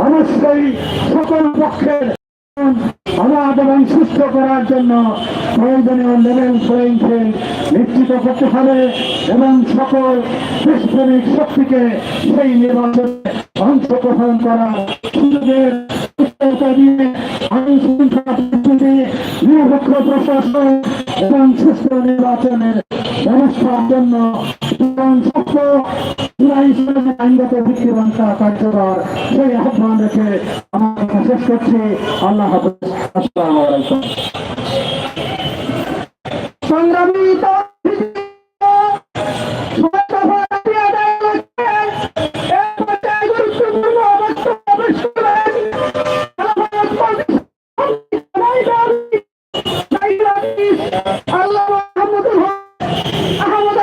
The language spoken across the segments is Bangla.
অবশ্যই সকল পক্ষের অবাধ এবং সুস্থ করার জন্য প্রয়োজনীয় লেভেল প্লেইং নিশ্চিত করতে হবে এবং সকল দেশপ্রেমিক শক্তিকে সেই নির্বাচনে অংশগ্রহণ করার পরিস্থিতি নিরপেক্ষ প্রশাসন এবং সুস্থ নির্বাচনের জন্য সকল জুলাই ইসলামের আইনগত ভিত্তিবান্তা কার্যকর সেই আহ্বান রেখে আমার শেষ করছি আল্লাহ হাফিজ আসসালামু আলাইকুম সংগ্রামী আল্লাহ I don't want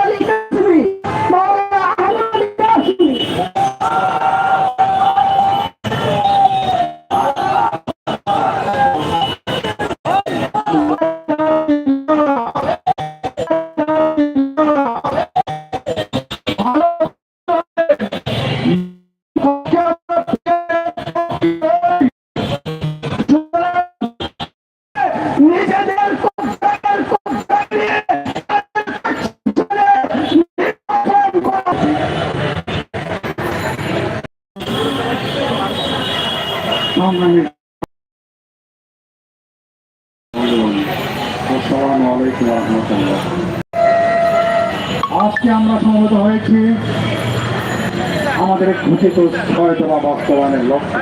আজকে আমরা সমবেত হয়েছি আমাদের ঘোষিত সহায়তা বাস্তবায়নের লক্ষ্যে।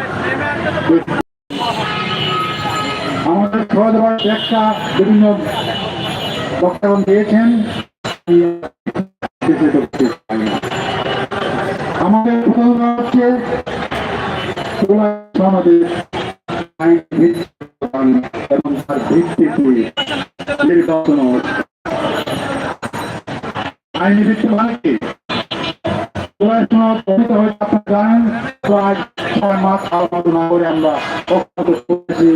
আমাদের সহায়তার ব্যাখ্যা বিভিন্ন বক্তব্য দিয়েছেন। আমাদের প্রথম হচ্ছে ভিত্তিক এবং তার ভিত্তিতে নির্বাচন আইনি ভিত্তি মানে প্রায় ছয় মাস আলোচনা করে আমরা অক্ষত করেছি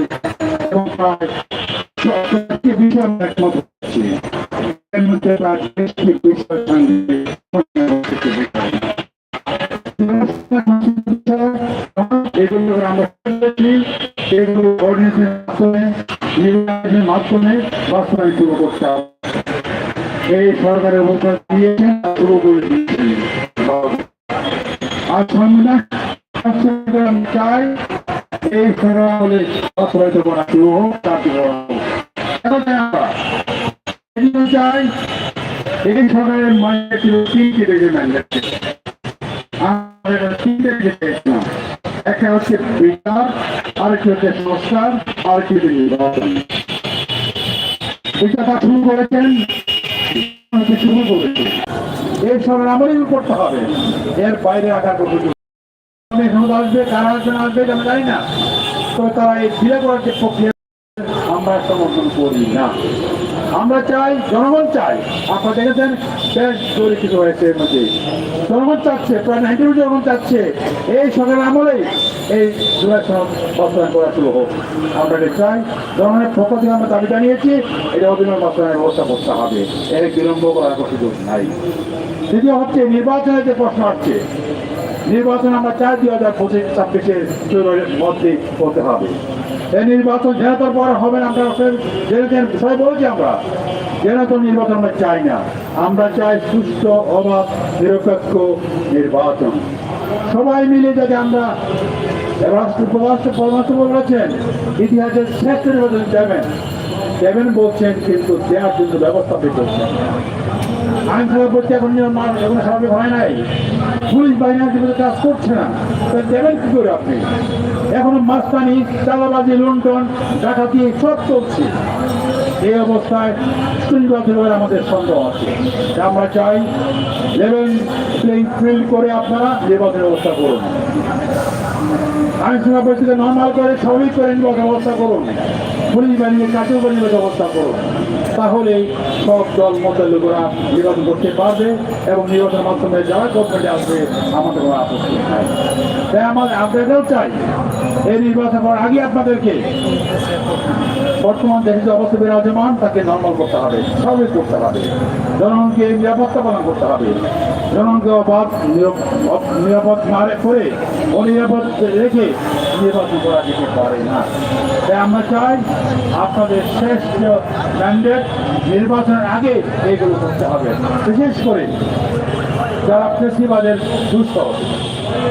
এবং প্রায় বিষয় একমত হচ্ছি এর মধ্যে প্রায় বেশি বিষয় সঙ্গে এগুলো আমরা এগুলো অর্ডিনেন্সের মাধ্যমে, নির্বাচনের মাধ্যমে বাস্তবায়ন শুরু করতে হবে। এই সরকারের অবস্থা দিয়েছেন শুরু করে দিয়েছেন আর সংবিধান চাই এই সরকার বাস্তবায়িত করা শুরু হোক আমরা। চাই এই সরকারের ছিল তিনটি দেশে ম্যান্ডেট আমরা তিনটে একটা হচ্ছে বিচার আরেকটি হচ্ছে সংস্কার আরেকটি হচ্ছে নির্বাচন বিচারটা শুরু করেছেন, শুরু করেছে এই সব আমলেই করতে হবে। এর বাইরে কোনো সুযোগ নেই। আসবে, কারা আসবে, না আসবে আমরা জানি না। তো তারা এই ফিরে করার যে প্রক্রিয়া, আমরা সমর্থন করি না। আমরা চাই, জনগণ চাই। আপনারা দেখেছেন বেশ পরিচিত হয়েছে এর মধ্যে। জনগণ চাচ্ছে, প্রায় নাইনটি জনগণ চাচ্ছে। এই সরকারের আমলেই এই সনদ বাস্তবায়ন করা শুরু হোক। আমরা এটা চাই, জনগণের পক্ষ থেকে আমরা দাবি জানিয়েছি, এটা অবিলম্ব বাস্তবায়নের ব্যবস্থা করতে হবে। এর বিলম্ব করার কোনো সুযোগ নাই। দ্বিতীয় হচ্ছে, নির্বাচনের যে প্রশ্ন আসছে নির্বাচন আমরা চাই দুই হাজার পঁচিশ ছাব্বিশের মধ্যে করতে হবে। এই নির্বাচন যেহেতু পরে হবে না, আমরা জেনেছেন বিষয় বলেছি আমরা, যেহেতু নির্বাচন আমরা চাই না, আমরা চাই সুস্থ অবাধ নিরপেক্ষ নির্বাচন। সবাই মিলে যাতে আমরা রাষ্ট্র উপরাষ্ট্র পরামর্শ বলেছেন, ইতিহাসের শ্রেষ্ঠ নির্বাচন দেবেন। দেবেন বলছেন, কিন্তু দেওয়ার জন্য ব্যবস্থা বের করছেন। আইন খারাপ করতে এখন মান এগুলো স্বাভাবিক হয় নাই। পুলিশ বাহিনী কাজ করছে না। তা দেবেন কি করে আপনি? এখনও মাস্তানি চালাবাজি লুণ্ঠন, ডাকাতি সব চলছে। এই অবস্থায় নির্বাচনের আমাদের সন্দেহ আছে। আমরা চাই লেভেল প্লেইং ফিল্ড করে আপনারা নির্বাচনের ব্যবস্থা করুন। আইন শৃঙ্খলা পরিস্থিতি নর্মাল করে, স্বাভাবিক করে নির্বাচন ব্যবস্থা করুন। পুলিশ বাহিনীকে কার্যকরী ব্যবস্থা করুন। তাহলেই সব দল মতের লোকেরা নির্বাচন করতে পারবে এবং নির্বাচনের মাধ্যমে যারা গভর্নমেন্টে আসবে, আমাদের কোনো আপত্তি তাই আমাদের আপনাদেরও চাই, এই নির্বাচন করার আগে আপনাদেরকে বর্তমান দেশে যে অবস্থা বিরাজমান, তাকে নর্মাল করতে হবে, স্বাভাবিক করতে হবে। জনগণকে নিরাপত্তা প্রদান করতে হবে। জনগণকে অবাধ নিরাপদ না করে অনিরাপদ রেখে নির্বাচন করা যেতে পারে না। তাই আমরা চাই আপনাদের শেষ ম্যান্ডেট নির্বাচনের আগে এইগুলো করতে হবে। বিশেষ করে যারা ফেসিবাদের দুস্থ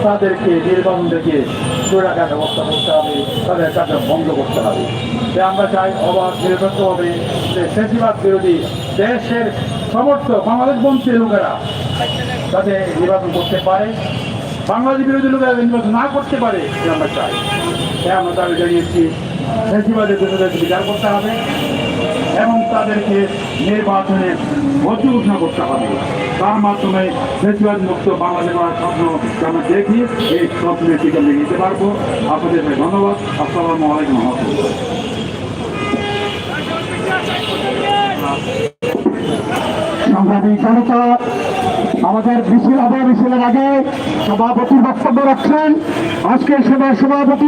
তাদেরকে নির্বাচন থেকে চোরাকার ব্যবস্থা করতে হবে, তাদের কাজে বন্ধ করতে হবে। তাই আমরা চাই অবাধ, নিরপেক্ষভাবে যে ফেসিবাদ বিরোধী দেশের সমর্থক বাংলাদেশ বঞ্চিত লোকেরা যাতে নির্বাচন করতে পারে। বাংলাদেশ বিরোধী লোকেরা নির্বাচন না করতে পারে আমরা চাই। তাই আমরা দাবি জানিয়েছি ফেসিবাদের দোষীদেরকে বিচার করতে হবে এবং তাদেরকে নির্বাচনে ভোট ঘোষণা করতে হবে। তার মাধ্যমে ফেসিবাদ মুক্ত বাংলাদেশ করার স্বপ্ন আমরা দেখি, এই স্বপ্নের দিকে আমরা নিতে পারব। আপনাদের ধন্যবাদ। আসসালামু আলাইকুম রহমতুল্লাহ। সংগ্রামী জনতা আমাদের মিছিল হবে মিছিলের আগে সভাপতির বক্তব্য রাখছেন। আজকের সভার সভাপতি